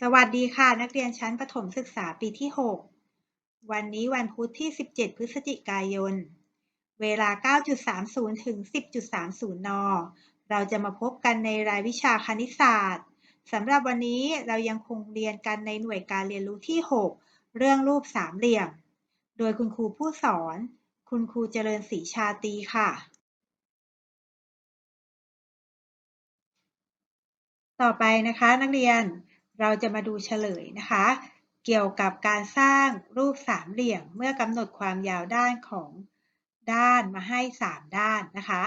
สวัสดีค่ะ นักเรียนชั้นประถมศึกษาปีที่ 6 วันนี้วันพุธที่ 17 พฤศจิกายน เวลา 9.30 ถึง 10.30 น เราจะมาพบกันในรายวิชาคณิตศาสตร์สำหรับวันนี้เรายังคงเรียนกันในหน่วยการเรียนรู้ที่ 6 เรื่องรูปสามเหลี่ยม โดยคุณครูผู้สอน คุณครูเจริญศรีชาตีค่ะต่อไปนะคะนักเรียน เราจะมาดูเฉลยนะคะ เกี่ยวกับการสร้างรูปสามเหลี่ยม เมื่อกำหนดความยาวด้านของด้านมาให้ 3 ด้านนะคะ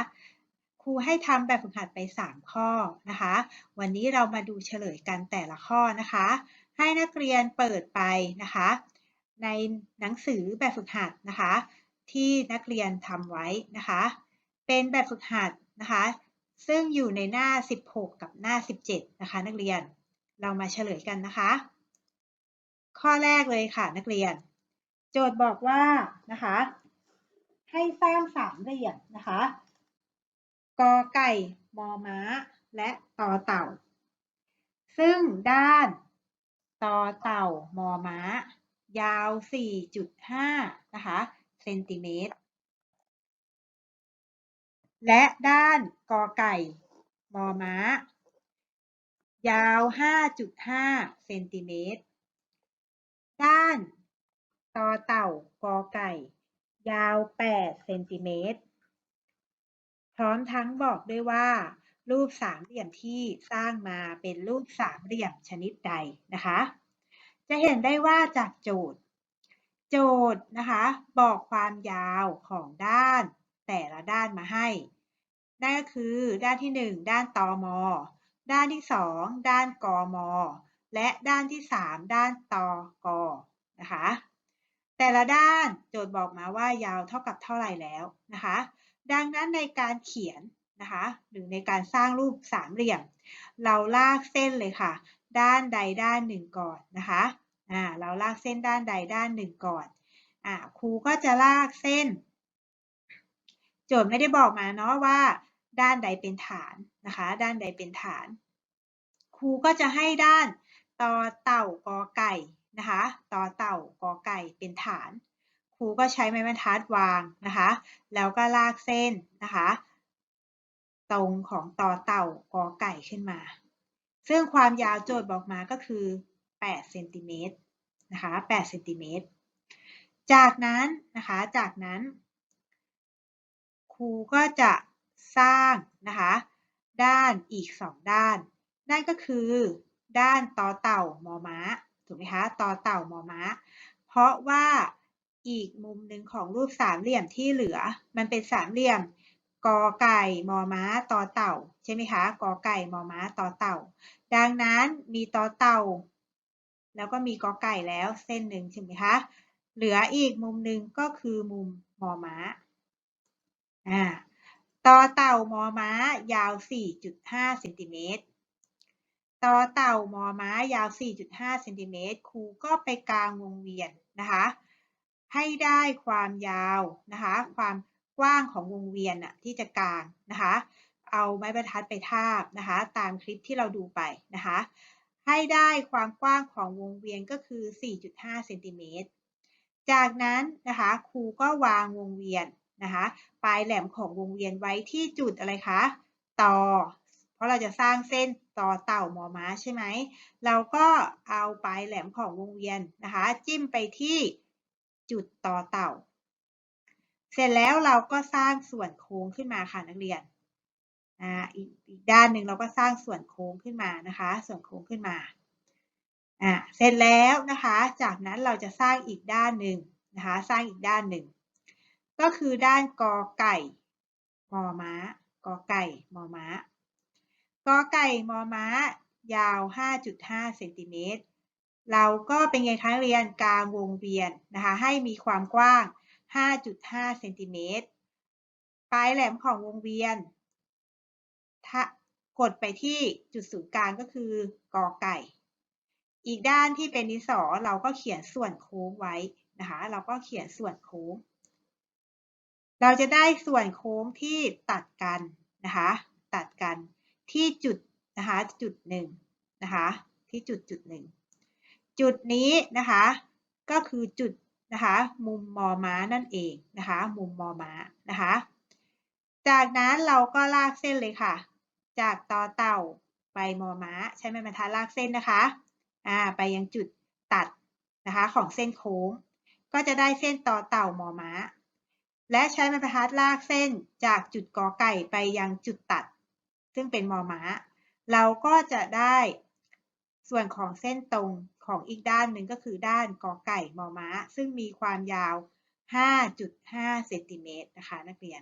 ครูให้ทำแบบฝึกหัดไป 3 ข้อนะคะ วันนี้เรามาดูเฉลยกันแต่ละข้อนะคะ ให้นักเรียนเปิดไปนะคะ ในหนังสือแบบฝึกหัดนะคะ ที่นักเรียนทำไว้นะคะ เป็นแบบฝึกหัดนะคะ ซึ่งอยู่ในหน้า 16 กับหน้า 17 นะคะ นักเรียน เรามาเฉลยกันนะคะ ข้อแรกเลยค่ะนักเรียน โจทย์บอกว่านะคะ ให้สร้างสามเหลี่ยมนะคะกอไก่มอม้า และต่อเต่า ซึ่งด้านต่อเต่ามอม้า ยาว 4.5 นะคะเซนติเมตร และด้านกอไก่มอม้า ยาว 5.5 เซนติเมตร ด้านต่อเต่ากอไก่ ยาว 8 เซนติเมตร พร้อมทั้งบอกด้วยว่า รูปสามเหลี่ยมที่สร้างมาเป็นรูปสามเหลี่ยมชนิดใดนะคะ จะเห็นได้ว่าจากโจทย์ โจทย์นะคะ บอกความยาวของด้านแต่ละด้านมาให้นั่นก็คือด้านที่ 1 ด้านตอมอ ด้านที่ 2 ด้านกม และด้านที่ 3 ด้านตกนะคะ แต่ละด้านโจทย์บอกมาว่ายาวเท่ากับเท่าไหร่แล้วนะคะ ดังนั้นในการเขียนนะคะหรือในการสร้างรูปสามเหลี่ยม เราลากเส้นเลยค่ะ ด้านใดด้านหนึ่งก่อนนะคะอ่าเราลากเส้นด้านใดด้านหนึ่งก่อนอ่าครูก็จะลากเส้น โจทย์ไม่ได้บอกมาเนาะว่า ด้านใดเป็นฐาน นะคะ ด้านใดเป็นฐาน ครูก็จะให้ด้านต่อเต่ากอไก่นะคะต่อเต่ากอไก่เป็นฐาน ครูก็ใช้ไม้บรรทัดวางนะคะ แล้วก็ลากเส้นนะคะ ตรงของต่อเต่ากอไก่ขึ้นมา ซึ่งความยาวโจทย์บอกมาก็คือ8เซนติเมตรนะคะ8เซนติเมตร จากนั้นนะคะ จากนั้น ครูก็จะสร้างนะคะ ด้านอีก 2 ด้าน นั่นก็คือ ด้านต่อเต่ามอม้าถูกไหมคะต่อเต่ามอม้า เพราะว่าอีกมุมหนึ่งของรูปสามเหลี่ยมที่เหลือ มันเป็นสามเหลี่ยมกอไก่มอม้าต่อเต่าใช่ไหมคะกอไก่มอม้าต่อเต่า ดังนั้นมีต่อเต่า แล้วก็มีกอไก่แล้วเส้นหนึ่งใช่ไหมคะเหลืออีกมุมหนึ่งก็คือมุมมอม้าอ่า ต่อเต่ามอม้ายาว 4.5เซนติเมตรต่อเต่ามอม้ายาว 4.5เซนติเมตรครูก็ไปกลางวงเวียนนะคะให้ได้ความยาวนะคะความกว้างของวงเวียนอะที่จะกลางนะคะเอาไม้บรรทัดไปทาบนะคะตามคลิปที่เราดูไปนะคะให้ได้ความกว้างของวงเวียนก็คือ 4.5เซนติเมตรจากนั้นนะคะครูก็วางวงเวียน นะคะปลายแหลมของวงเวียนไว้ที่จุดอะไรคะต่อ เพราะเราจะสร้างเส้นต่อเต่ามอม้าใช่ไหมเราก็เอาปลายแหลมของวงเวียนนะคะจิ้มไปที่จุดต่อเต่า เสร็จแล้วเราก็สร้างส่วนโค้งขึ้นมาค่ะนักเรียนอ่าอีกอีกด้านหนึ่งเราก็สร้างส่วนโค้งขึ้นมานะคะ ส่วนโค้งขึ้นมาอ่าเสร็จแล้วนะคะ จากนั้นเราจะสร้างอีกด้านหนึ่งนะคะ สร้างอีกด้านหนึ่ง ก็คือด้านกอไก่มอม้ากอไก่มอม้ากอไก่มอม้ายาว 5.5 เซนติเมตร เราก็เป็นไงคะเรียนกลางวงเวียนนะคะ ให้มีความกว้าง 5.5 เซนติเมตร ปลายแหลมของวงเวียนกดไปที่จุดศูนย์กลางก็คือกอไก่ อีกด้านที่เป็นนิสอเราก็เขียนส่วนโค้งไว้นะคะ เราก็เขียนส่วนโค้ง เราจะได้ส่วนโค้งที่ตัดกันนะคะ ตัดกันที่จุดนะคะจุดหนึ่งนะคะที่จุดจุดหนึ่งจุดนี้นะคะก็คือจุดนะคะมุมมอม้านั่นเองนะคะมุมมอม้านะคะจากนั้นเราก็ลากเส้นเลยค่ะ จากต่อเต่าไปมอม้าใช้ไม้บรรทัดลากเส้นนะคะอ่าไปยังจุดตัดนะคะของเส้นโค้ง ก็จะได้เส้นต่อเต่ามอม้า และใช้ไม้บรรทัดลากเส้นจากจุดกอไก่ไปยังจุดตัด ซึ่งเป็นมอม้า เราก็จะได้ส่วนของเส้นตรงของอีกด้านหนึ่งก็คือด้านกอไก่มอม้า ซึ่งมีความยาว 5.5 เซนติเมตรนะคะนักเรียน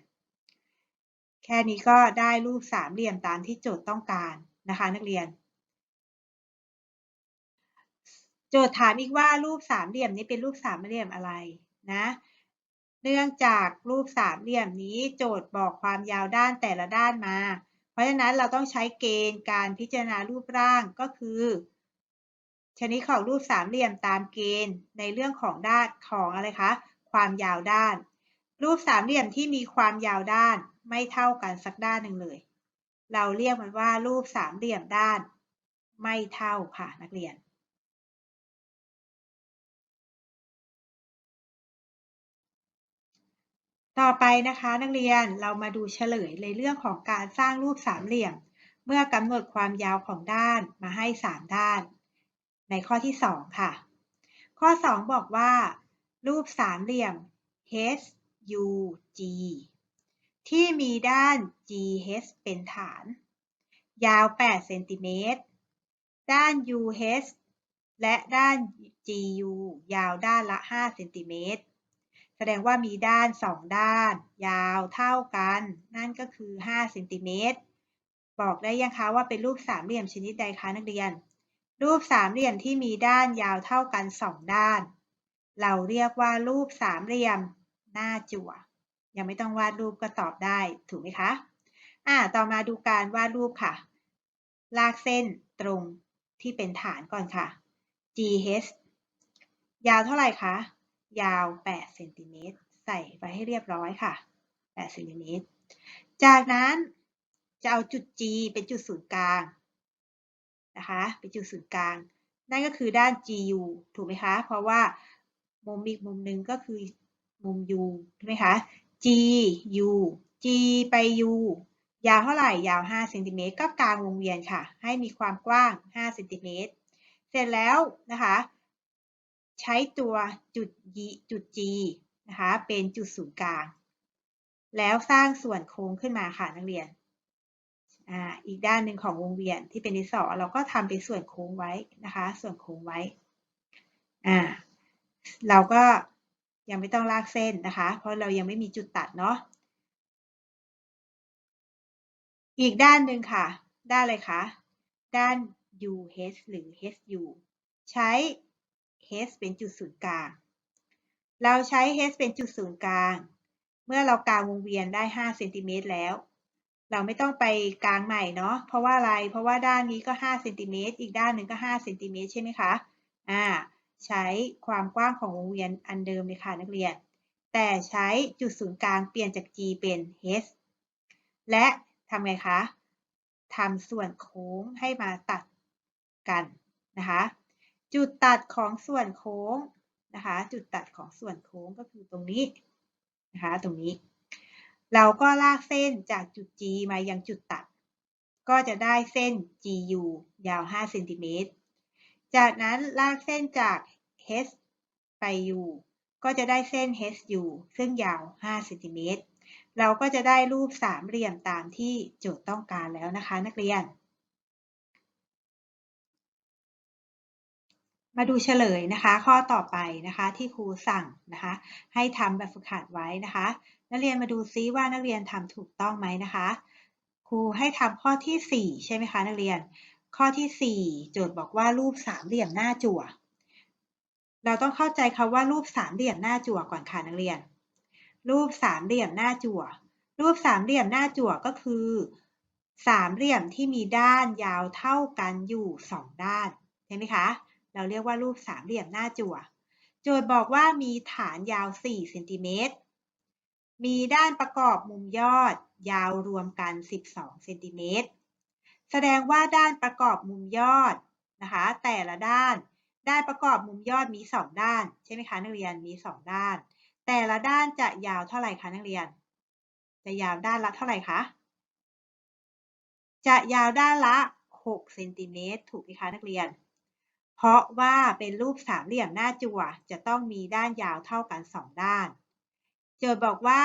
แค่นี้ก็ได้รูปสามเหลี่ยมตามที่โจทย์ต้องการนะคะนักเรียน โจทย์ถามอีกว่ารูปสามเหลี่ยมนี้เป็นรูปสามเหลี่ยมอะไรนะ เนื่องจากรูปสามเหลี่ยมนี้โจทย์บอกความยาวด้านแต่ละด้านมา เพราะฉะนั้นเราต้องใช้เกณฑ์การพิจารณารูปร่างก็คือ ชนิดของรูปสามเหลี่ยมตามเกณฑ์ในเรื่องของด้านของอะไรคะ ความยาวด้าน รูปสามเหลี่ยมที่มีความยาวด้านไม่เท่ากันสักด้านหนึ่งเลย เราเรียกมันว่ารูปสามเหลี่ยมด้าน ไม่เท่าค่ะนักเรียน ต่อไปนะคะนักเรียนเรามาดูเฉลยในเรื่องของการสร้างรูปสามเหลี่ยม เมื่อกำหนดความยาวของด้านมาให้ 3 ด้าน ในข้อที่ 2 ค่ะ ข้อ 2 บอกว่า รูปสามเหลี่ยม HUG ที่มีด้าน GH เป็นฐาน ยาว 8 เซนติเมตร ด้าน UH และด้าน GU ยาวด้านละ 5 เซนติเมตร แสดงว่ามีด้าน 2 ด้าน ยาวเท่ากัน นั่นก็คือ5เซนติเมตรบอกได้ยังคะว่าเป็นรูปสามเหลี่ยมชนิดใดคะนักเรียน รูปสามเหลี่ยมที่มีด้านยาวเท่ากัน 2 ด้าน เราเรียกว่ารูปสามเหลี่ยมหน้าจั่ว ยังไม่ต้องวาดรูปก็ตอบได้ถูกไหมคะอ่าต่อมาดูการวาดรูปค่ะ ลากเส้นตรงที่เป็นฐานก่อนค่ะ GH ยาวเท่าไหร่คะ ยาว 8 เซนติเมตร ใส่ไปให้เรียบร้อยค่ะ 8 เซนติเมตร จากนั้นจะเอาจุด G เป็นจุดศูนย์กลางนะคะ เป็นจุดศูนย์กลาง นั่นก็คือด้าน GU ถูกไหมคะ เพราะว่ามุมอีกมุมหนึ่งก็คือมุม U ถูกไหมคะ GU G ไป U ยาวเท่าไหร่ ยาว 5 เซนติเมตร ก็กลางวงเวียนค่ะ ให้มีความกว้าง 5 เซนติเมตร เสร็จแล้วนะคะ ใช้ตัวจุด G จุด G นะคะเป็นจุดศูนย์กลาง แล้วสร้างส่วนโค้งขึ้นมาค่ะนักเรียนอ่าอีกด้านหนึ่งของวงเวียนที่เป็นดินสอเราก็ทำเป็นส่วนโค้งไว้นะคะ ส่วนโค้งไว้อ่าเราก็ยังไม่ต้องลากเส้นนะคะ เพราะเรายังไม่มีจุดตัดเนาะอีกด้านหนึ่งค่ะ ด้านอะไรคะ ด้าน UH หรือ HU ใช้ H เป็นจุดศูนย์กลาง เราใช้ H เป็นจุดศูนย์กลาง เมื่อเรากางวงเวียนได้5เซนติเมตรแล้ว เราไม่ต้องไปกางใหม่เนาะ เพราะว่าอะไร เพราะว่าด้านนี้ก็5เซนติเมตร อีกด้านหนึ่งก็5เซนติเมตรใช่ไหมคะ อ่า ใช้ความกว้างของวงเวียนอันเดิมเลยค่ะนักเรียน แต่ใช้จุดศูนย์กลางเปลี่ยนจาก G เป็น H และทำไงคะทำส่วนโค้งให้มาตัดกันนะคะ จุดตัดของส่วนโค้งนะคะ จุดตัดของส่วนโค้งก็คือตรงนี้นะคะ ตรงนี้ เราก็ลากเส้นจากจุด G มายังจุดตัด ก็จะได้เส้น GU ยาว5เซนติเมตร จากนั้นลากเส้นจาก H ไป U ก็จะได้เส้น HU ซึ่งยาว5เซนติเมตร เราก็จะได้รูปสามเหลี่ยมตามที่โจทย์ต้องการแล้วนะคะ นักเรียน มาดูเฉลยนะคะ ข้อต่อไปนะคะที่ครูสั่งนะคะ ให้ทำแบบฝึกหัดไว้นะคะ นักเรียนมาดูซิว่านักเรียนทำถูกต้องไหมนะคะ ครูให้ทำข้อที่ 4 ใช่ไหมคะนักเรียน ข้อที่ 4 โจทย์บอกว่ารูปสามเหลี่ยมหน้าจั่ว เราต้องเข้าใจคำว่ารูปสามเหลี่ยมหน้าจั่วก่อนค่ะนักเรียน รูปสามเหลี่ยมหน้าจั่ว รูปสามเหลี่ยมหน้าจั่วก็คือสามเหลี่ยมที่มีด้านยาวเท่ากันอยู่2ด้านใช่ไหมคะ เราเรียกว่ารูปสามเหลี่ยมหน้าจั่ว โจทย์บอกว่ามีฐานยาว 4 เซนติเมตร มีด้านประกอบมุมยอดยาวรวมกัน 12 เซนติเมตร แสดงว่าด้านประกอบมุมยอดนะคะ แต่ละด้าน ด้านประกอบมุมยอดมีสองด้าน ใช่ไหมคะนักเรียน มีสองด้าน แต่ละด้านจะยาวเท่าไหร่คะนักเรียน จะยาวด้านละเท่าไหร่คะ จะยาวด้านละ 6 เซนติเมตร ถูกไหมคะนักเรียน เพราะว่าเป็นรูปสามเหลี่ยมหน้าจั่วจะต้องมีด้านยาวเท่ากัน 2 ด้าน โจทย์บอกว่า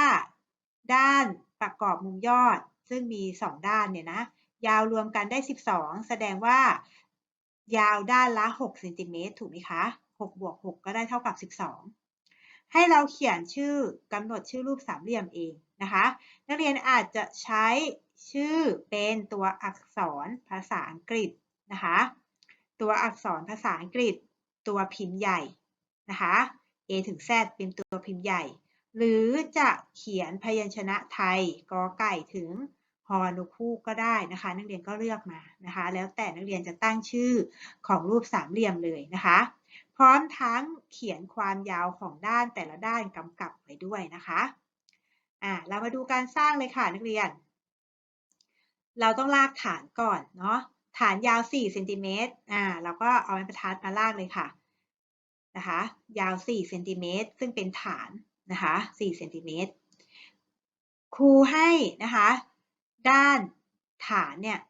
ด้านประกอบมุมยอด ซึ่งมี 2 ด้านเนี่ยนะ ยาวรวมกันได้ 12 แสดงว่า ยาวด้านละ6เซนติเมตรถูกไหมคะ6บวก6ก็ได้เท่ากับ 12 ให้เราเขียนชื่อกำหนดชื่อรูปสามเหลี่ยมเองนะคะ นักเรียนอาจจะใช้ชื่อเป็นตัวอักษรภาษาอังกฤษนะคะ ตัวอักษรภาษาอังกฤษ ตัวพิมพ์ใหญ่นะคะ A ถึง Z เป็นตัวพิมพ์ใหญ่ หรือจะเขียนพยัญชนะไทยกอไก่ถึงฮอนุคู่ก็ได้นะคะ นักเรียนก็เลือกมานะคะ แล้วแต่นักเรียนจะตั้งชื่อของรูปสามเหลี่ยมเลยนะคะ พร้อมทั้งเขียนความยาวของด้านแต่ละด้านกำกับไว้ด้วยนะคะอ่าเรามาดูการสร้างเลยค่ะนักเรียน เราต้องลากฐานก่อนเนาะ ฐานยาว 4 เซนติเมตรอ่าเราก็เอาไม้บรรทัดมาลากเลยค่ะนะคะ ยาว 4 เซนติเมตรซึ่งเป็นฐานนะคะ4เซนติเมตรครูให้นะคะ ด้านฐานเนี่ย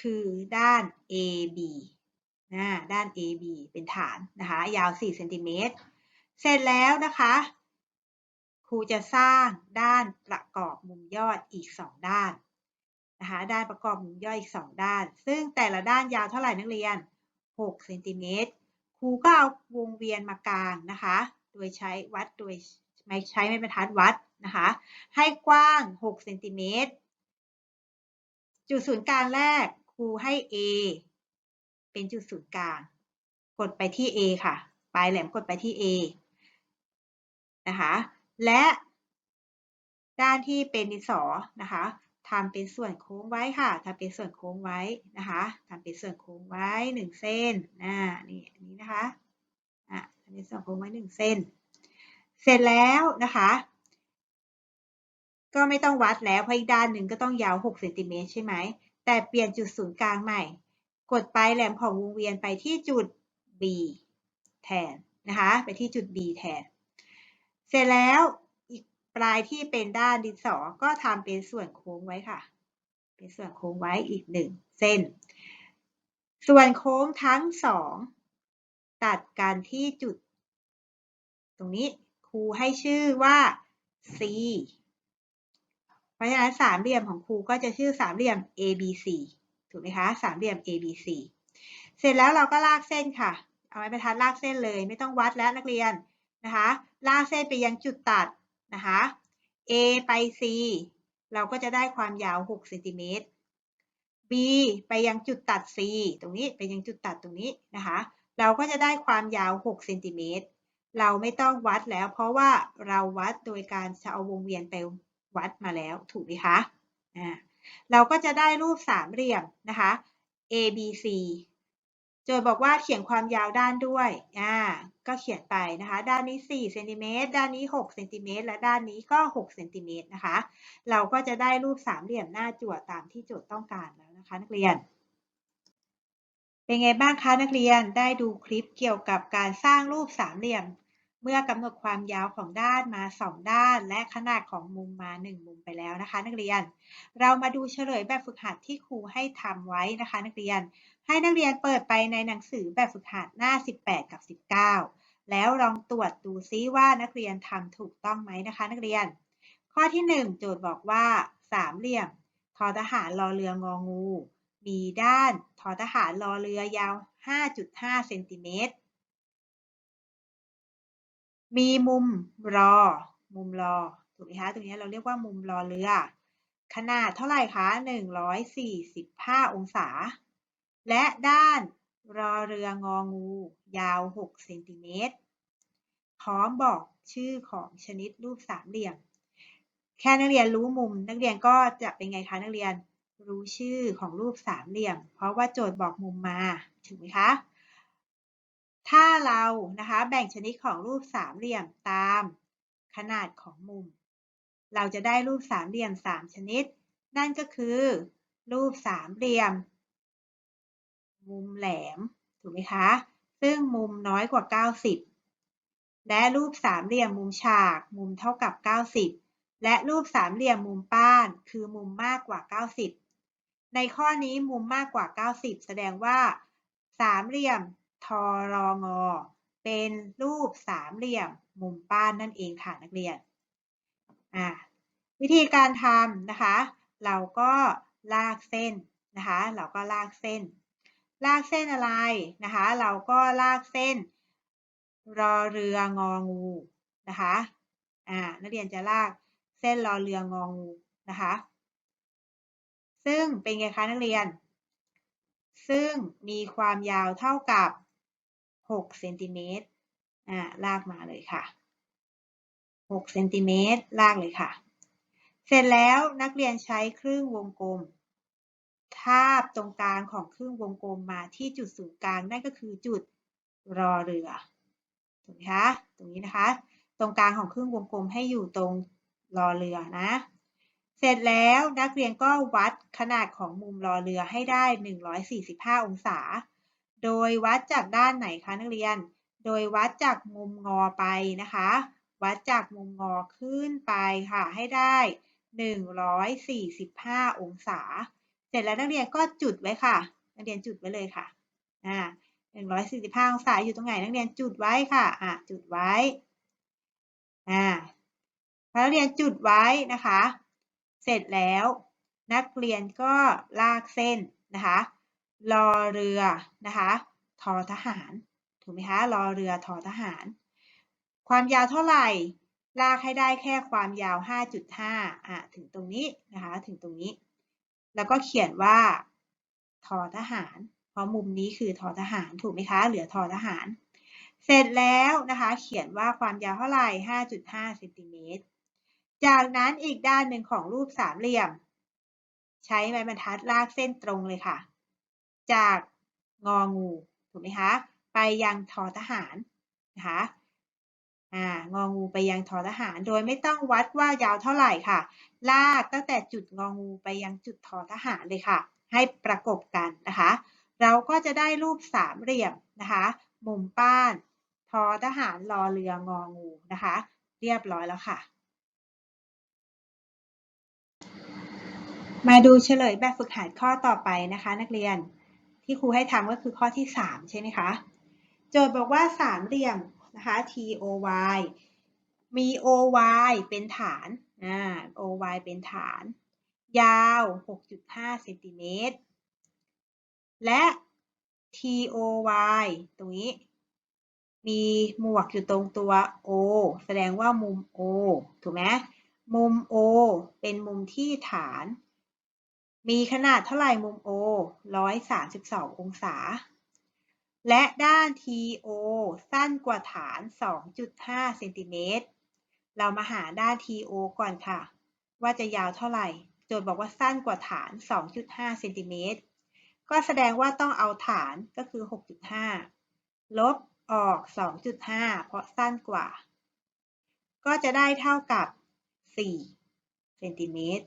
คือด้าน AB นะด้าน AB เป็นฐานนะคะ ยาว 4 เซนติเมตร เสร็จแล้วนะคะ ครูจะสร้างด้านประกอบมุมยอดอีก 2 ด้าน นะคะด้านประกอบมุมยอดอีก 2 ด้าน ซึ่งแต่ละด้านยาวเท่าไหร่นักเรียน 6 เซนติเมตร ครูก็เอาวงเวียนมากลางนะคะ โดยใช้วัดโดยไม่ใช้ไม้บรรทัดวัดนะคะ ให้กว้าง 6 เซนติเมตร จุดศูนย์กลางแรกครูให้ A เป็นจุดศูนย์กลาง กดไปที่ A ค่ะ ปลายแหลมกดไปที่ A นะคะ และด้านที่เป็นดินสอนะคะ ทำเป็นส่วนโค้งไว้ค่ะทำเป็นส่วนโค้งไว้นะคะทำเป็นส่วนโค้งไว้หนึ่งเส้นอ่านี่อันนี้นะคะอะทำเป็นส่วนโค้งไว้หนึ่งเส้น เสร็จแล้วนะคะ ก็ไม่ต้องวัดแล้วเพราะอีกด้านหนึ่งก็ต้องยาว6เซนติเมตรใช่ไหมแต่เปลี่ยนจุดศูนย์กลางใหม่ กดไปแหลมของวงเวียนไปที่จุด B แทนนะคะ ไปที่จุด B แทน เสร็จแล้ว ปลายที่เป็นด้านดินสอก็ทำเป็นส่วนโค้งไว้ค่ะ เป็นส่วนโค้งไว้อีกหนึ่งเส้น ส่วนโค้งทั้งสองตัดกันที่จุด ตรงนี้ครูให้ชื่อว่า C เพราะฉะนั้นสามเหลี่ยมของครูก็จะชื่อสามเหลี่ยม ABC ถูกไหมคะสามเหลี่ยม ABC เสร็จแล้วเราก็ลากเส้นค่ะ เอาไม้บรรทัดลากเส้นเลย ไม่ต้องวัดแล้วนักเรียนนะคะ ลากเส้นไปยังจุดตัด นะคะ A ไป C เราก็จะได้ความยาว 6 เซนติเมตร B ไปยังจุดตัด C ตรงนี้ไปยังจุดตัดตรงนี้นะคะ เราก็จะได้ความยาว 6 เซนติเมตร เราไม่ต้องวัดแล้วเพราะว่าเราวัดโดยการจะเอาวงเวียนไปวัดมาแล้วถูกไหมคะ อ่า เราก็จะได้รูปสามเหลี่ยมนะคะ ABC โจทย์บอกว่าเขียนความยาวด้านด้วย อ่า ก็เขียนไปนะคะ ด้านนี้4เซนติเมตร ด้านนี้6เซนติเมตร และด้านนี้ก็6เซนติเมตรนะคะ เราก็จะได้รูปสามเหลี่ยมหน้าจั่วตามที่โจทย์ต้องการแล้วนะคะ นักเรียน เป็นไงบ้างคะนักเรียน ได้ดูคลิปเกี่ยวกับการสร้างรูปสามเหลี่ยม เมื่อกำหนดความยาวของด้านมา 2 ด้าน และขนาดของมุมมา 1 มุมไปแล้วนะคะ นักเรียน เรามาดูเฉลยแบบฝึกหัดที่ครูให้ทำไว้นะคะ นักเรียน ให้นักเรียนเปิดไปในหนังสือแบบฝึกหัดหน้า 18 กับ 19 แล้วลองตรวจดูซิว่านักเรียนทำถูกต้องไหมนะคะ นักเรียน ข้อที่ 1 โจทย์บอกว่าสามเหลี่ยมทอทหารรอเรืององู มีด้านทอทหารรอเรือยาว 5.5 เซนติเมตร มีมุมรอ มุมรอ ถูกไหมคะตรงนี้เราเรียกว่ามุมรอเรือ ขนาดเท่าไหร่คะ 145 องศา และด้านรอเรืององู ยาว 6 เซนติเมตร พร้อมบอกชื่อของชนิดรูปสามเหลี่ยม แค่นักเรียนรู้มุม นักเรียนก็จะเป็นไงคะนักเรียนรู้ชื่อของรูปสามเหลี่ยม เพราะว่าโจทย์บอกมุมมาถูกไหมคะ ถ้าเรานะคะแบ่งชนิดของรูปสามเหลี่ยมตามขนาดของมุม เราจะได้รูปสามเหลี่ยม 3 ชนิด นั่นก็คือ รูปสามเหลี่ยม มุมแหลม ถูกไหมคะ ซึ่งมุมน้อยกว่า 90 และรูปสามเหลี่ยมมุมฉาก มุมเท่ากับ 90 และรูปสามเหลี่ยมมุมป้าน คือมุมมากกว่า 90 ในข้อนี้มุมมากกว่า 90 แสดงว่า สามเหลี่ยมทอรองอ เป็นรูปสามเหลี่ยมมุมป้านนั่นเองค่ะนักเรียน อ่าวิธีการทำนะคะ เราก็ลากเส้นนะคะ เราก็ลากเส้น ลากเส้นอะไรนะคะ เราก็ลากเส้น รอเรืององูนะคะอ่านักเรียนจะลากเส้นรอเรืององูนะคะ ซึ่งเป็นไงคะนักเรียน ซึ่งมีความยาวเท่ากับ6เซนติเมตรอ่าลากมาเลยค่ะ6เซนติเมตรลากเลยค่ะ เสร็จแล้วนักเรียนใช้ครึ่งวงกลมาบตรงกลางของครึ่งวงกลมมาที่จุดศูนย์กลางนั่นก็คือจุดรอเรือถูกไหมคะตรงนี้นะคะ ตรงกลางของครึ่งวงกลมให้อยู่ตรงรอเรือนะ เสร็จแล้วนักเรียนก็วัดขนาดของมุมรอเรือให้ได้ 145 องศา โดยวัดจากด้านไหนคะนักเรียน โดยวัดจากมุมงอไปนะคะ วัดจากมุมงอขึ้นไปค่ะให้ได้ 145 องศา สร็จแล้วนักเรียนก็จุดไว้ค่ะ นักเรียนจุดไว้เลยค่ะอ่า145องศาอยู่ตรงไหนนักเรียนจุดไว้ค่ะอ่าจุดไว้อ่าพอนักเรียนจุดไว้นะคะ เสร็จแล้วนักเรียนก็ลากเส้นนะคะรอเรือนะคะทอทหารถูกไหมคะรอเรือทอทหาร ความยาวเท่าไหร่ลากให้ได้แค่ความยาว 5.5อะถึงตรงนี้นะคะถึงตรงนี้ แล้วก็เขียนว่าทอทหาร เพราะมุมนี้คือทอทหารถูกไหมคะ เหลือทอทหาร เสร็จแล้วนะคะ เขียนว่าความยาวเท่าไหร่ 5.5เซนติเมตร จากนั้นอีกด้านหนึ่งของรูปสามเหลี่ยม ใช้ไม้บรรทัดลากเส้นตรงเลยค่ะ จากงองูถูกไหมคะ ไปยังทอทหารนะคะอ่างองูไปยังทอทหาร โดยไม่ต้องวัดว่ายาวเท่าไหร่ค่ะ ลากตั้งแต่จุดงองูไปยังจุดทอทหารเลยค่ะ ให้ประกบกันนะคะ เราก็จะได้รูปสามเหลี่ยมนะคะมุมป้านทอทหารรอเรืององูนะคะ เรียบร้อยแล้วค่ะ มาดูเฉลยแบบฝึกหัดข้อต่อไปนะคะ นักเรียนที่ครูให้ทำก็คือข้อที่ 3 ใช่ไหมคะ โจทย์บอกว่าสามเหลี่ยมนะคะ TOY มี OY เป็นฐาน อ่า OY เป็นฐาน ยาว 6.5เซนติเมตร และ TOY ตรงนี้ มีหมวกอยู่ตรงตัว O แสดงว่ามุม O ถูกไหมมุม O เป็นมุมที่ฐาน มีขนาดเท่าไหร่มุม O 132 องศา และด้าน TO สั้นกว่าฐาน 2.5 เซนติเมตร เรามาหาด้าน TO ก่อนค่ะ ว่าจะยาวเท่าไหร่ โจทย์บอกว่าสั้นกว่าฐาน 2.5เซนติเมตร ก็แสดงว่าต้องเอาฐานก็คือ 6.5 ลบออก 2.5 เพราะสั้นกว่า ก็จะได้เท่ากับ 4 เซนติเมตร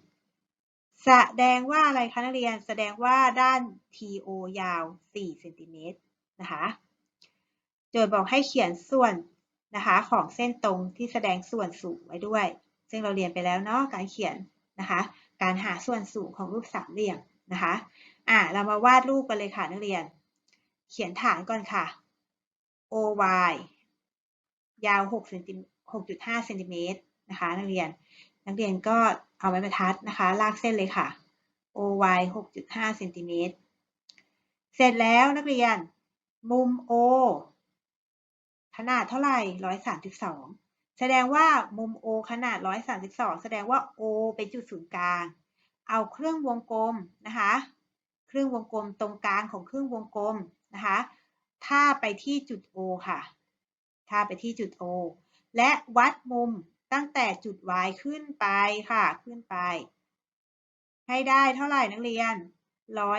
แสดงว่าอะไรคะนักเรียน แสดงว่าด้าน TO ยาว 4 เซนติเมตรนะคะ โจทย์บอกให้เขียนส่วน นะคะของเส้นตรงที่แสดงส่วนสูงไว้ด้วย ซึ่งเราเรียนไปแล้วเนาะการเขียนนะคะการหาส่วนสูงของรูปสามเหลี่ยมนะคะอะเรามาวาดรูปกันเลยค่ะนักเรียน เขียนฐานก่อนค่ะ OY ยาว6เซนติ6.5เซนติเมตรนะคะนักเรียน นักเรียนก็เอาไม้บรรทัดนะคะลากเส้นเลยค่ะ OY 6.5เซนติเมตรเสร็จแล้วนักเรียน มุม O ขนาดเท่าไหร่132แสดงว่ามุม O ขนาด132แสดงว่า O เป็นจุดศูนย์กลาง เอาเครื่องวงกลมนะคะ เครื่องวงกลมตรงกลางของเครื่องวงกลมนะคะถ้าไปที่จุด O ค่ะถ้าไปที่จุด O และวัดมุมตั้งแต่จุด Y ขึ้นไปค่ะ ขึ้นไป ให้ได้เท่าไหร่นักเรียน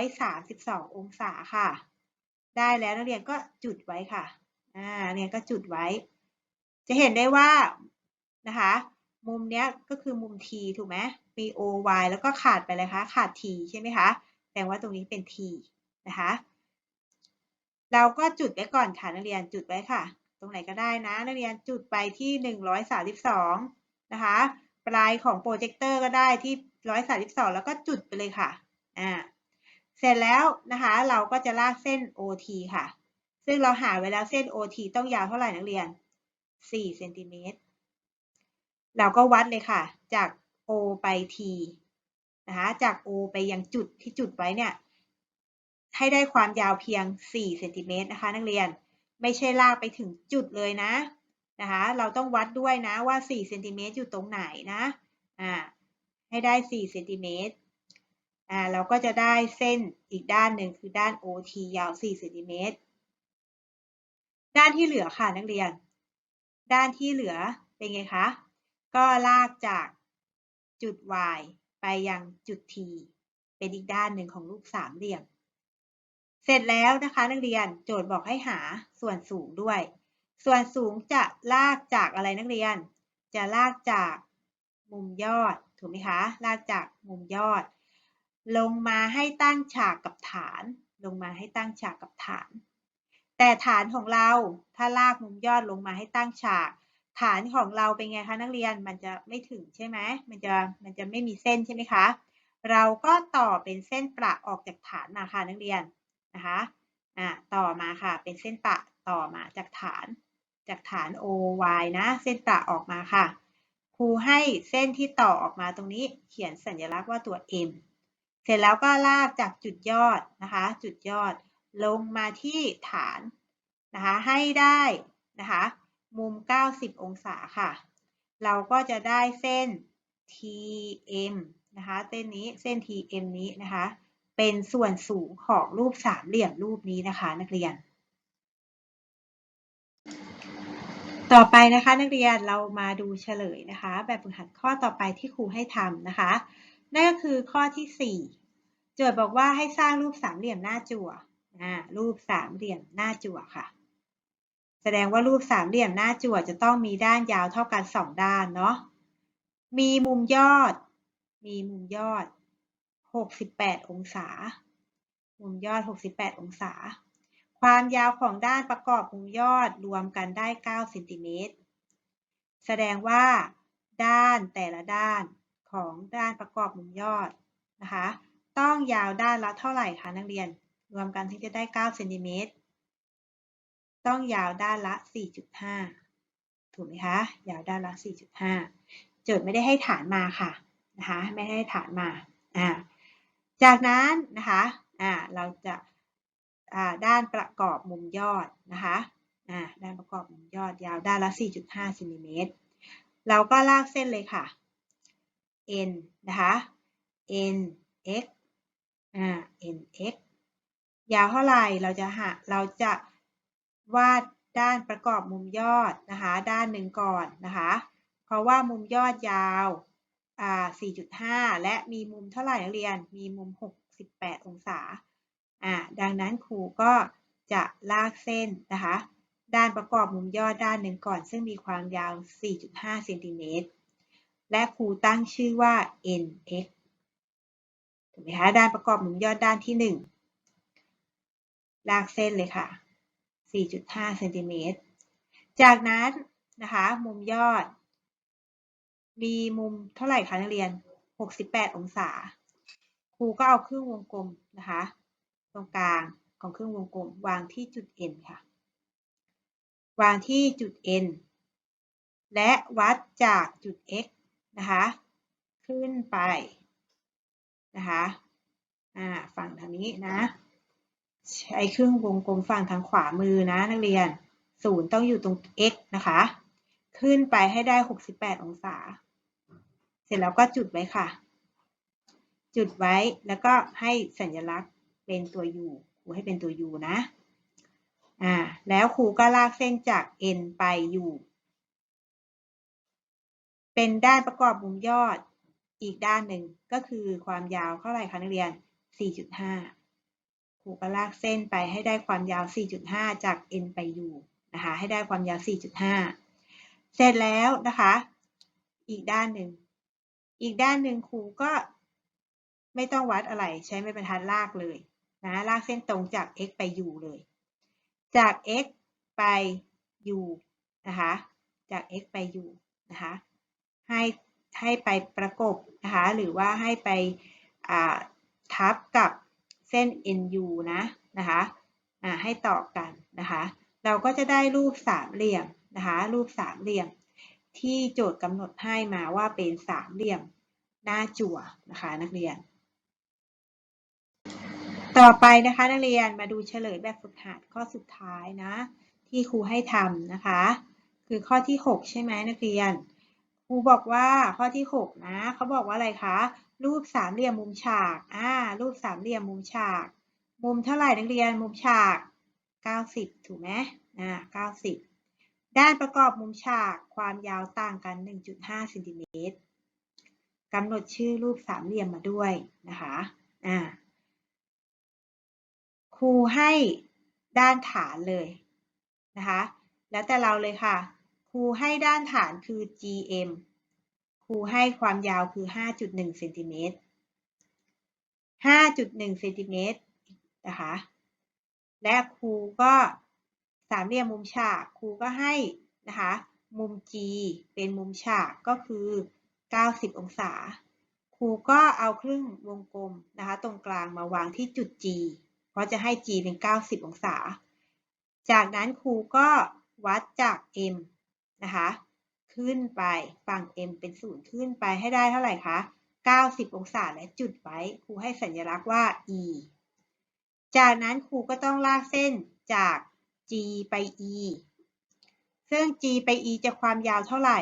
132 องศาค่ะ ได้แล้วนักเรียนก็จุดไว้ค่ะ อ่าเรียก็จุดไว้ จะเห็นได้ว่านะคะ มุมเนี้ยก็คือมุม T ถูกไหมมี OY แล้วก็ขาดไปเลยคะขาด T ใช่ไหมคะแสดงว่าตรงนี้เป็น T นะคะเราก็จุดไว้ก่อนค่ะนักเรียนจุดไว้ค่ะ ตรงไหนก็ได้นะนักเรียนจุดไปที่132นะคะ ปลายของโปรเจคเตอร์ก็ได้ที่132แล้วก็จุดไปเลยค่ะอ่าเสร็จแล้วนะคะ เราก็จะลากเส้น OT ค่ะ ซึ่งเราหาไว้แล้วเส้น OT ต้องยาวเท่าไหร่นักเรียน 4 เซนติเมตร เราก็วัดเลยค่ะ จาก O ไป T นะคะ จาก O ไปยังจุดที่จุดไว้เนี่ย ให้ได้ความยาวเพียง 4 เซนติเมตรนะคะ นักเรียน ไม่ใช่ลากไปถึงจุดเลยนะ นะคะ เราต้องวัดด้วยนะว่า 4 เซนติเมตรอยู่ตรงไหนนะ อ่า ให้ได้ 4 เซนติเมตรอ่าเราก็จะได้เส้นอีกด้านหนึ่งคือด้าน OT ยาว 4 เซนติเมตร ด้านที่เหลือค่ะนักเรียน ด้านที่เหลือเป็นไงคะ ก็ลากจากจุด Y ไปยังจุด T เป็นอีกด้านหนึ่งของรูปสามเหลี่ยม เสร็จแล้วนะคะนักเรียนโจทย์บอกให้หาส่วนสูงด้วย ส่วนสูงจะลากจากอะไรนักเรียน จะลากจากมุมยอดถูกไหมคะ ลากจากมุมยอด ลงมาให้ตั้งฉากกับฐาน ลงมาให้ตั้งฉากกับฐาน แต่ฐานของเราถ้าลากมุมยอดลงมาให้ตั้งฉาก ฐานของเราเป็นไงคะนักเรียนมันจะไม่ถึงใช่ไหมมันจะมันจะไม่มีเส้นใช่ไหมคะเราก็ต่อเป็นเส้นประออกจากฐานมาค่ะนักเรียนนะคะอ่าต่อมาค่ะเป็นเส้นประต่อมาจากฐาน จากฐาน OY นะ เส้นประออกมาค่ะครูให้เส้นที่ต่อออกมาตรงนี้เขียนสัญลักษณ์ว่าตัว M เสร็จแล้วก็ลากจากจุดยอดนะคะ จุดยอด ลงมาที่ฐานนะคะให้ได้นะคะมุม 90 องศาค่ะ เราก็จะได้เส้น TM นะคะเส้นนี้เส้น TM นี้นะคะเป็นส่วนสูงของรูปสามเหลี่ยมรูปนี้นะคะนักเรียน ต่อไปนะคะนักเรียนเรามาดูเฉลยนะคะ แบบฝึกหัดข้อต่อไปที่ครูให้ทำนะคะ นั่นก็คือข้อที่ 4 โจทย์บอกว่าให้สร้างรูปสามเหลี่ยมหน้าจั่ว รูปสามเหลี่ยมหน้าจั่วค่ะ แสดงว่ารูปสามเหลี่ยมหน้าจั่วจะต้องมีด้านยาวเท่ากัน2ด้านเนาะ มีมุมยอด มีมุมยอด 68 องศา มุมยอด 68 องศา ความยาวของด้านประกอบมุมยอดรวมกันได้ 9 เซนติเมตร แสดงว่าด้านแต่ละด้านของด้านประกอบมุมยอดนะคะ ต้องยาวด้านละเท่าไหร่คะนักเรียน รวมกันที่จะได้9เซนติเมตรต้องยาวด้านละ 4.5 ถูกไหมคะ ยาวด้านละ 4.5 โจทย์ไม่ได้ให้ฐานมาค่ะนะคะ ไม่ให้ฐานมาอ่าจากนั้นนะคะอ่าเราจะอ่าด้านประกอบมุมยอดนะคะอ่าด้านประกอบมุมยอดยาวด้านละ 4.5เซนติเมตรเราก็ลากเส้นเลยค่ะ n นะคะ n x อ่า n x ยาวเท่าไหร่เราจะหาเราจะวาดด้านประกอบมุมยอดนะคะ ด้านหนึ่งก่อนนะคะ เพราะว่ามุมยอดยาว4.5 และมีมุมเท่าไหร่นักเรียน มีมุม 68 องศาอ่าดังนั้นครูก็จะลากเส้นนะคะ ด้านประกอบมุมยอดด้านหนึ่งก่อน ซึ่งมีความยาว 4.5เซนติเมตร และครูตั้งชื่อว่า nx ถูกไหมคะ ด้านประกอบมุมยอดด้านที่ 1 ลากเส้นเลยค่ะ 4.5เซนติเมตร จากนั้นนะคะ มุมยอด มีมุมเท่าไหร่คะนักเรียน 68 องศา ครูก็เอาครึ่งวงกลมนะคะ ตรงกลางของครึ่งวงกลม วางที่จุด N ค่ะ วางที่จุด N และวัดจากจุด X นะคะ ขึ้นไปนะคะ อ่า ฝั่งทางนี้นะ ใช้เครึ่องวงกลมฝั่งทางขวามือนะนักเรียน ศูนย์ต้องอยู่ตรง x นะคะ ขึ้นไปให้ได้ 68 องศา เสร็จแล้วก็จุดไว้ค่ะ จุดไว้แล้วก็ให้สัญลักษณ์เป็นตัว u ครูให้เป็นตัว u นะ อ่า แล้วครูก็ลากเส้นจาก n ไป u เป็นด้านประกอบมุมยอดอีกด้านหนึ่งก็คือความยาวเท่าไหร่คะนักเรียน 4.5 รูก็ลากเส้นไปให้ได้ความยาว 4.5 จาก n ไป u นะคะ ให้ได้ความยาว 4.5 เสร็จแล้วนะคะ อีกด้านหนึ่ง อีกด้านหนึ่งครูก็ไม่ต้องวัดอะไร ใช้ไม้บรรทัดลากเลยนะ ลากเส้นตรงจาก x ไป u เลย จาก x ไป u นะคะ จาก x ไป u นะคะ ให้ให้ไปประกบนะคะ หรือว่าให้ไปทับกับ เส้น NU นะนะคะให้ต่อกันนะคะ เราก็จะได้รูปสามเหลี่ยมนะคะ รูปสามเหลี่ยม ที่โจทย์กำหนดให้มาว่าเป็นสามเหลี่ยมหน้าจั่วนะคะนักเรียน ต่อไปนะคะนักเรียนมาดูเฉลยแบบฝึกหัดข้อสุดท้ายนะ ที่ครูให้ทำนะคะ คือข้อที่ 6 ใช่ไหมนักเรียนครูบอกว่าข้อที่ 6 นะเขาบอกว่าอะไรคะ รูปสามเหลี่ยมมุมฉาก อ่า รูปสามเหลี่ยมมุมฉาก มุมเท่าไหร่นักเรียน มุมฉาก 90 ถูกไหมอ่า90 ด้านประกอบมุมฉาก ความยาวต่างกัน 1.5เซนติเมตรกำหนดชื่อรูปสามเหลี่ยมมาด้วยนะคะ อ่า ครูให้ด้านฐานเลยนะคะ แล้วแต่เราเลยค่ะ ครูให้ด้านฐานคือ gm ครูให้ความยาวคือ 5.1เซนติเมตร5.1เซนติเมตรนะคะ และครูก็สามเหลี่ยมมุมฉากครูก็ให้นะคะ มุม G เป็นมุมฉากก็คือ 90 องศา ครูก็เอาครึ่งวงกลมนะคะ ตรงกลางมาวางที่จุด G เพราะจะให้ G เป็น 90 องศา จากนั้นครูก็วัดจาก M นะคะ ขึ้นไป ฝั่ง m เป็นศูนย์ขึ้นไปให้ได้เท่าไหร่คะ 90 องศาและจุดไว้ ครูให้สัญลักษณ์ว่า e จากนั้นครูก็ต้องลากเส้นจาก g ไป e ซึ่ง g ไป e จะความยาวเท่าไหร่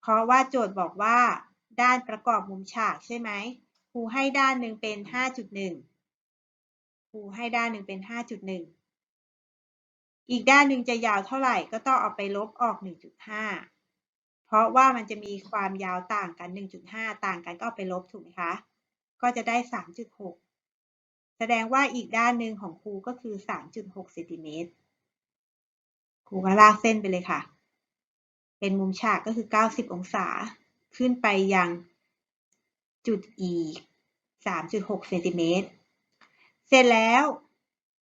เพราะว่าโจทย์บอกว่า ด้านประกอบมุมฉากใช่ไหม ครูให้ด้านหนึ่งเป็น 5.1 ครูให้ด้านหนึ่งเป็น 5.1 อีกด้านหนึ่งจะยาวเท่าไหร่ก็ต้องเอาไปลบออก 1.5 เพราะว่ามันจะมีความยาวต่างกัน 1.5 ต่างกันก็เอาไปลบถูกไหมคะ ก็จะได้ 3.6 แสดงว่าอีกด้านหนึ่งของครูก็คือ 3.6เซนติเมตรครูก็ลากเส้นไปเลยค่ะ เป็นมุมฉากก็คือ 90 องศา ขึ้นไปยังจุด E 3.6เซนติเมตร เสร็จแล้ว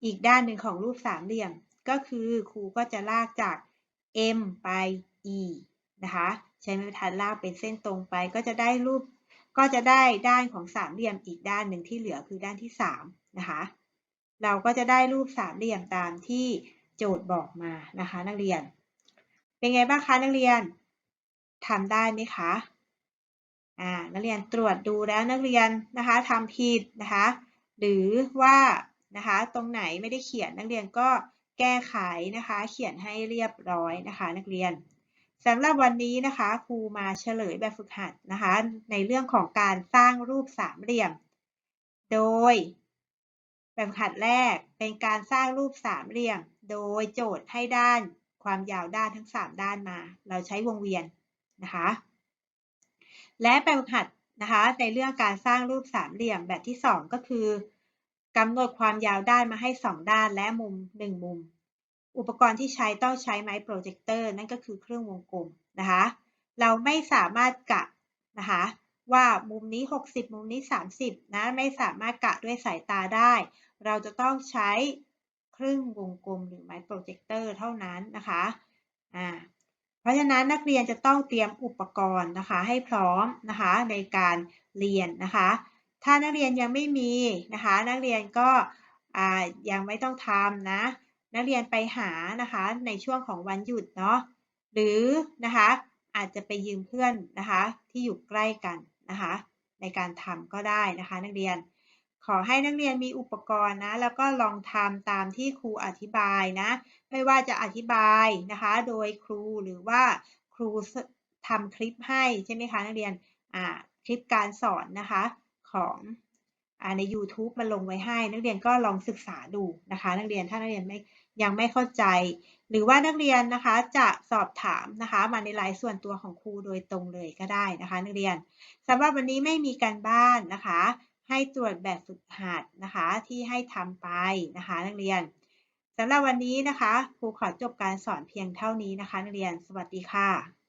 อีกด้านหนึ่งของรูปสามเหลี่ยม ก็คือครูก็จะลากจาก m ไป e นะคะ ใช้ไม้บรรทัดลากเป็นเส้นตรงไปก็จะได้รูป ก็จะได้ด้านของสามเหลี่ยมอีกด้านหนึ่งที่เหลือคือด้านที่3นะคะเราก็จะได้รูปสามเหลี่ยมตามที่โจทย์บอกมานะคะ นักเรียน เป็นไงบ้างคะนักเรียนทำได้ไหมคะอ่านักเรียนตรวจดูแล้วนักเรียนนะคะทำผิดนะคะ หรือว่านะคะตรงไหนไม่ได้เขียนนักเรียนก็ แก้ไขนะคะ เขียนให้เรียบร้อยนะคะ นักเรียนสำหรับวันนี้นะคะ ครูมาเฉลยแบบฝึกหัดนะคะ ในเรื่องของการสร้างรูปสามเหลี่ยม โดย แบบฝึกหัดแรกเป็นการสร้างรูปสามเหลี่ยม โดยโจทย์ให้ด้านความยาวด้านทั้ง 3 ด้านมา เราใช้วงเวียนนะคะ และแบบฝึกหัดนะคะ ในเรื่องการสร้างรูปสามเหลี่ยมแบบที่ 2 ก็คือ กำหนดความยาวด้านมาให้ 2 ด้านและมุม 1 มุม อุปกรณ์ที่ใช้ต้องใช้ไม้โปรเจคเตอร์นั่นก็คือเครื่องวงกลมนะคะ เราไม่สามารถกะนะคะว่ามุมนี้ 60 มุมนี้ 30 นะไม่สามารถกะด้วยสายตาได้ เราจะต้องใช้เครื่องวงกลมหรือไม้โปรเจคเตอร์เท่านั้นนะคะอ่าเพราะฉะนั้นนักเรียนจะต้องเตรียมอุปกรณ์นะคะให้พร้อมนะคะในการเรียนนะคะ ถ้านักเรียนยังไม่มีนะคะ นักเรียนก็ยังไม่ต้องทำนะ นักเรียนไปหานะคะในช่วงของวันหยุดเนาะหรือนะคะอาจจะไปยืมเพื่อนนะคะที่อยู่ใกล้กันนะคะในการทำก็ได้นะคะ นักเรียน ขอให้นักเรียนมีอุปกรณ์นะแล้วก็ลองทำตามที่ครูอธิบายนะไม่ว่าจะอธิบายนะคะโดยครูหรือว่าครูทำคลิปให้ใช่ไหมคะนักเรียนคลิปการสอนนะคะ ของอใน YouTube มาลงไว้ให้ นักเรียนก็ลองศึกษาดูนะคะ นักเรียนถ้านักเรียนไม่ยังไม่เข้าใจ หรือว่านักเรียนนะคะจะสอบถามนะคะมาในไลน์ส่วนตัวของครูโดยตรงเลยก็ได้นะคะ นักเรียนสำหรับวันนี้ไม่มีการบ้านนะคะ ให้ตรวจแบบฝึกหัดนะคะที่ให้ทำไปนะคะ นักเรียนสำหรับวันนี้นะคะ ครูขอจบการสอนเพียงเท่านี้นะคะ นักเรียนสวัสดีค่ะ